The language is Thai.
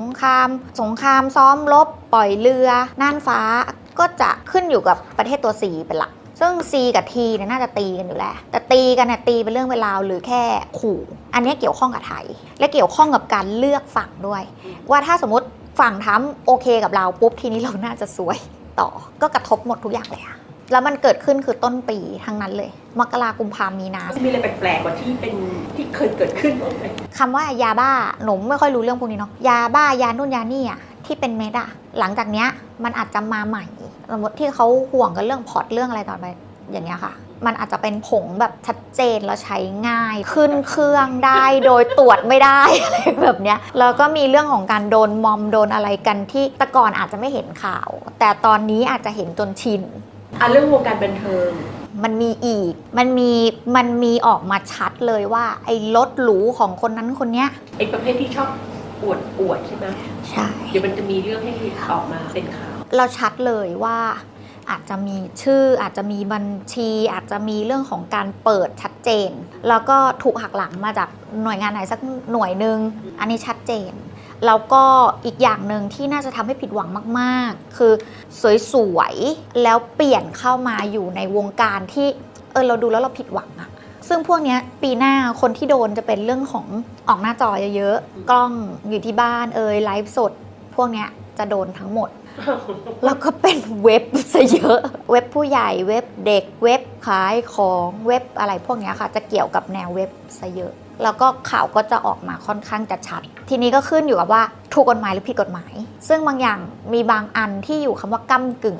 สงคราม สงครามซ้อมรบปล่อยเรือน่านฟ้าก็จะขึ้นอยู่กับประเทศตัว C เป็นหลัก ซึ่ง C กับ T เนี่ยน่าจะตีกันอยู่แล้ว แต่ตีกันเนี่ยตีเป็นเรื่องเวลาวหรือแค่ขู่ อันนี้เกี่ยวข้องกับไทย และเกี่ยวข้องกับการเลือกฝั่งด้วย ว่าถ้าสมมติฝั่งทั้มโอเคกับเราปุ๊บทีนี้เราน่าจะสวยต่อก็กระทบหมดทุกอย่างเลยค่ะ แล้วมันเกิดขึ้นคือต้นปีทั้งนั้นเลย มกรากุมภามีนาจะมีอะไรแปลกๆกว่าที่เป็นที่เคยเกิดขึ้นบ้างไหมคำว่ายาบ้าหนูไม่ค่อยรู้เรื่องพวกนี้เนาะยาบ้ายานู่นยานี่อะที่เป็นเม็ดอะหลังจากเนี้ยมันอาจจะมาใหม่สมมติที่เขาห่วงกันเรื่องพอร์ตเรื่องอะไรต่อไปอย่างเงี้ยค่ะ มันอาจจะเป็นผงแบบชัดเจนแล้วใช้ง่าย ขึ้นเครื่องได้โดยตรวจไม่ได้อะไรแบบเนี้ยแล้วก็มีเรื่องของการโดนมอมโดนอะไรกันที่แต่ก่อนอาจจะไม่เห็นข่าว แต่ตอนนี้อาจจะเห็นจนชิน อะเรื่องวงการบันเทิง มันมีอีก มันมี มันมีออกมาชัดเลยว่า ไอ้รถหรูของคนนั้นคนเนี้ย ไอ้ประเภทที่ชอบอวดอวดใช่ไหมใช่ เดี๋ยวมันจะมีเรื่องให้ออกมาเป็นข่าว เราชัดเลยว่าอาจจะมีชื่ออาจจะมีบัญชี อาจจะมีเรื่องของการเปิดชัดเจน แล้วก็ถูกหักหลังมาจากหน่วยงานไหนสักหน่วยหนึ่งอันนี้ชัดเจน แล้วก็อีกอย่างหนึ่งที่น่าจะทำให้ผิดหวังมาก ๆ คือสวยๆแล้วเปลี่ยนเข้ามาอยู่ในวงการที่เออเราดูแล้วเราผิดหวังอะซึ่งพวกนี้ปีหน้าคนที่โดนจะเป็นเรื่องของออกหน้าจอเยอะๆกล้องอยู่ที่บ้านเอยไลฟ์สด พวกนี้จะโดนทั้งหมด แล้วก็เป็นเว็บซะเยอะ เว็บผู้ใหญ่เว็บเด็กเว็บขายของเว็บอะไรพวกนี้ค่ะ จะเกี่ยวกับแนวเว็บซะเยอะ แล้วก็ข่าวก็จะออกมาค่อนข้างจะชัด ทีนี้ก็ขึ้นอยู่กับว่าถูกกฎหมายหรือผิดกฎหมาย ซึ่งบางอย่างมีบางอันที่อยู่คำว่าก้ากึ่ง